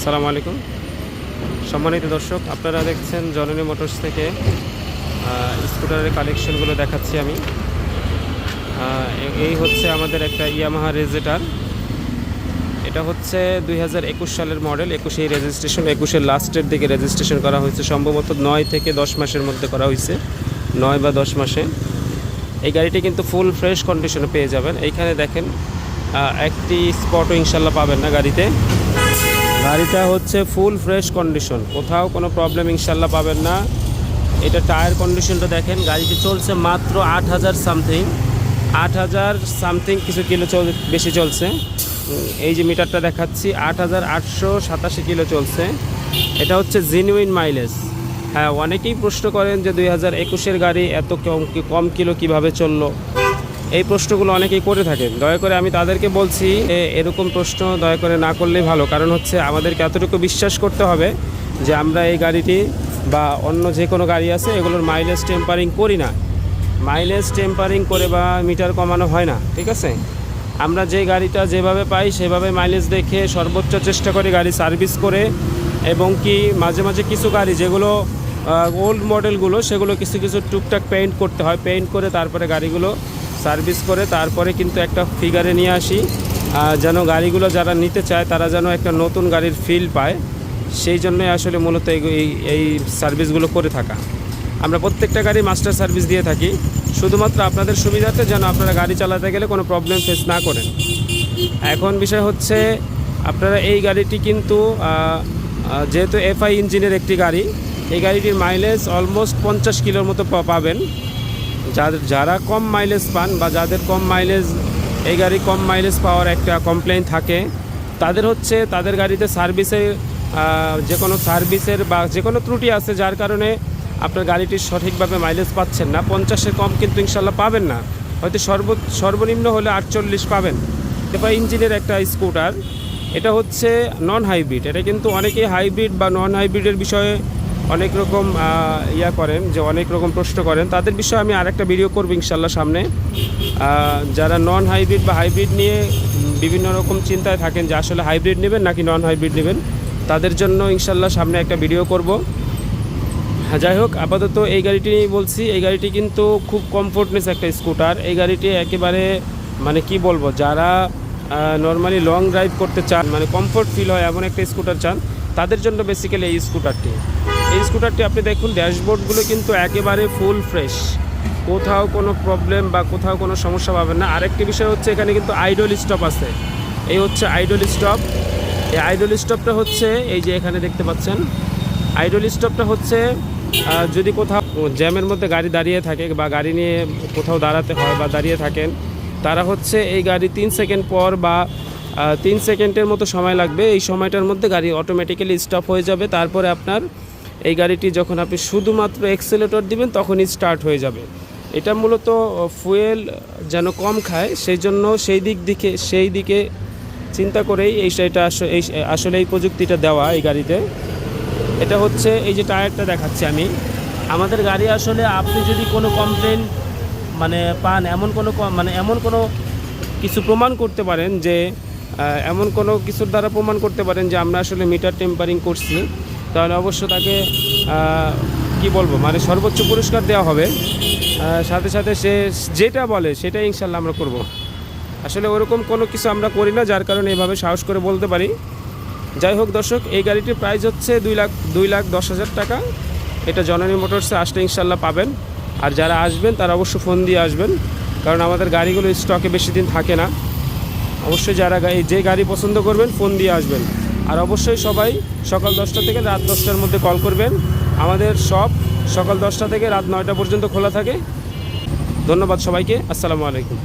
আসসালামু আলাইকুম। সম্মানিত দর্শক, আপনারা দেখছেন জননী মোটরস থেকে স্কুটারের কালেকশনগুলো দেখাচ্ছি আমি। এই হচ্ছে আমাদের একটা ইয়ামাহা রেজেটার। এটা হচ্ছে দুই হাজার একুশ সালের মডেল, একুশেই রেজিস্ট্রেশন একুশের লাস্টের দিকে রেজিস্ট্রেশন করা হয়েছে। সম্ভবত নয় থেকে দশ মাসের মধ্যে করা হয়েছে, নয় বা দশ মাসে। এই গাড়িটি কিন্তু ফুল ফ্রেশ কন্ডিশনে পেয়ে যাবেন। এইখানে দেখেন একটি স্পটও ইনশাল্লাহ পাবেন না গাড়িতে। গাড়িটা হচ্ছে ফুল ফ্রেশ কন্ডিশন কোথাও কোনো প্রবলেম ইনশাল্লাহ পাবেন না। এটা টায়ার কন্ডিশনটা দেখেন, গাড়িটি চলছে মাত্র আট হাজার সামথিং আট হাজার সামথিং কিছু কিলো চল, বেশি চলছে। এই যে মিটারটা দেখাচ্ছি, আট হাজার আটশো সাতাশি কিলো চলছে। এটা হচ্ছে জেনুইন মাইলেজ হ্যাঁ অনেকেই প্রশ্ন করেন যে দুই হাজার একুশের গাড়ি এত কম কম কিলো কীভাবে চলল? এই প্রশ্নগুলো অনেকেই করে থাকেন। দয়া করে আমি তাদেরকে বলছি এরকম প্রশ্ন দয়া করে না করলেই ভালো। কারণ হচ্ছে আমাদেরকে এতটুকু বিশ্বাস করতে হবে যে আমরা এই গাড়িটি বা অন্য যে কোনো গাড়ি আছে এগুলোর মাইলেজ টেম্পারিং করি না। মাইলেজ টেম্পারিং করে বা মিটার কমানো হয় না, ঠিক আছে? আমরা যে গাড়িটা যেভাবে পাই সেভাবে মাইলেজ দেখে সর্বোচ্চ চেষ্টা করি গাড়ি সার্ভিস করে এবং কি মাঝে মাঝে কিছু গাড়ি যেগুলো ওল্ড মডেলগুলো সেগুলো কিছু কিছু টুকটাক পেইন্ট করতে হয়। পেইন্ট করে তারপরে গাড়িগুলো সার্ভিস করে তারপরে কিন্তু একটা ফিগারে নিয়ে আসি। যেন গাড়িগুলো যারা নিতে চায় তারা যেন একটা নতুন গাড়ির ফিল পায়। সেই জন্যই আসলে মূলত এই, এই- সার্ভিসগুলো করে থাকা। আমরা প্রত্যেকটা গাড়ি মাস্টার সার্ভিস দিয়ে থাকি। শুধুমাত্র আপনাদের সুবিধাতে যেন আপনারা গাড়ি চালাতে গেলে কোনো প্রবলেম ফেস না করেন। এখন বিষয় হচ্ছে, আপনারা এই গাড়িটি কিন্তু যেহেতু এফআই ইঞ্জিনের একটি গাড়ি, এই গাড়িটির মাইলেজ অলমোস্ট পঞ্চাশ কিলোর মতো পাবেন। যাদের যারা কম মাইলেজ পান বা যাদের কম মাইলেজ এই গাড়ি কম মাইলেজ পাওয়ার একটা কমপ্লেন থাকে, তাদের হচ্ছে তাদের গাড়িতে সার্ভিসে যে কোনো সার্ভিসের বা যে কোনো ত্রুটি আছে যার কারণে আপনার গাড়িটি সঠিকভাবে মাইলেজ পাচ্ছেন না। পঞ্চাশের কম কিন্তু ইনশাল্লাহ পাবেন না। হয়তো সর্ব সর্বনিম্ন হলে আটচল্লিশ পাবেন। এবার ইঞ্জিনের একটা স্কুটার এটা হচ্ছে নন হাইব্রিড এটা কিন্তু অনেকেই হাইব্রিড বা নন হাইব্রিডের বিষয়ে অনেক রকম ইয়া করেন, যে অনেক রকম প্রশ্ন করেন। তাদের বিষয়ে আমি আরেকটা ভিডিও করব ইনশাল্লাহ সামনে। যারা নন হাইব্রিড বা হাইব্রিড নিয়ে বিভিন্ন রকম চিন্তায় থাকেন যে আসলে হাইব্রিড নেবেন নাকি নন হাইব্রিড নেবেন, তাদের জন্য ইনশাল্লাহ সামনে একটা ভিডিও করব। হ্যাঁ যাই হোক, আপাতত এই গাড়িটি বলছি, এই গাড়িটি কিন্তু খুব কমফোর্টনেস একটা স্কুটার এই গাড়িটি একেবারে মানে কি বলব, যারা নর্মালি লং ড্রাইভ করতে চান মানে কমফোর্ট ফিল হয় এমন একটা স্কুটার চান, তাদের জন্য বেসিক্যালি এই স্কুটারটি এই স্কুটারটি আপনি দেখুন, ড্যাশবোর্ডগুলো কিন্তু একেবারে ফুল ফ্রেশ কোথাও কোনো প্রবলেম বা কোথাও কোনো সমস্যা পাবেন না। আরেকটি বিষয় হচ্ছে, এখানে কিন্তু আইডল স্টপ আছে। এই হচ্ছে আইডল স্টপ এই আইডল স্টপটা হচ্ছে, এই যে এখানে দেখতে পাচ্ছেন আইডল স্টপটা হচ্ছে যদি কোথাও জ্যামের মধ্যে গাড়ি দাঁড়িয়ে থাকে বা গাড়ি নিয়ে কোথাও দাঁড়াতে হয় বা দাঁড়িয়ে থাকেন, তারা হচ্ছে এই গাড়ি তিন সেকেন্ড পর বা তিন সেকেন্ডের মতো সময় লাগবে। এই সময়টার মধ্যে গাড়ি অটোমেটিক্যালি স্টপ হয়ে যাবে। তারপরে আপনার এই গাড়িটি যখন আপনি শুধুমাত্র এক্সেলেটর দিবেন, তখনই স্টার্ট হয়ে যাবে। এটা মূলত ফুয়েল যেন কম খায় সেই জন্য সেই দিক দিকে, সেই দিকে চিন্তা করেই এই এই, আসলে এই প্রযুক্তিটা দেওয়া এই গাড়িতে। এটা হচ্ছে এই যে টায়ারটা দেখাচ্ছি আমি। আমাদের গাড়ি আসলে আপনি যদি কোনো কমপ্লেন মানে পান, এমন কোনো মানে এমন কোনো কিছু প্রমাণ করতে পারেন যে এমন কোনো কিছুর দ্বারা প্রমাণ করতে পারেন যে আমরা আসলে মিটার টেম্পারিং করছি। তাহলে অবশ্য তাকে কি বলব মানে সর্বোচ্চ পুরস্কার দেওয়া হবে। সাথে সাথে সে যেটা বলে সেটাই ইনশাল্লাহ আমরা করব। আসলে ওরকম কোনো কিছু আমরা করি না, যার কারণে এভাবে সাহস করে বলতে পারি। যাই হোক দর্শক, এই গাড়িটির প্রাইস হচ্ছে দুই লাখ দুই লাখ দশ হাজার টাকা। এটা জননী মোটরসে আসলে ইনশাল্লাহ পাবেন। আর যারা আসবেন, তারা অবশ্য ফোন দিয়ে আসবেন। কারণ আমাদের গাড়িগুলো স্টকে বেশি দিন থাকে না। অবশ্যই যারা যে গাড়ি পছন্দ করবেন, ফোন দিয়ে আসবেন। আর অবশ্যই সবাই সকাল দশটা থেকে রাত দশটার মধ্যে কল করবেন। আমাদের সব সকাল দশটা থেকে রাত নয়টা পর্যন্ত খোলা থাকে। ধন্যবাদ সবাইকে। আসসালামু আলাইকুম।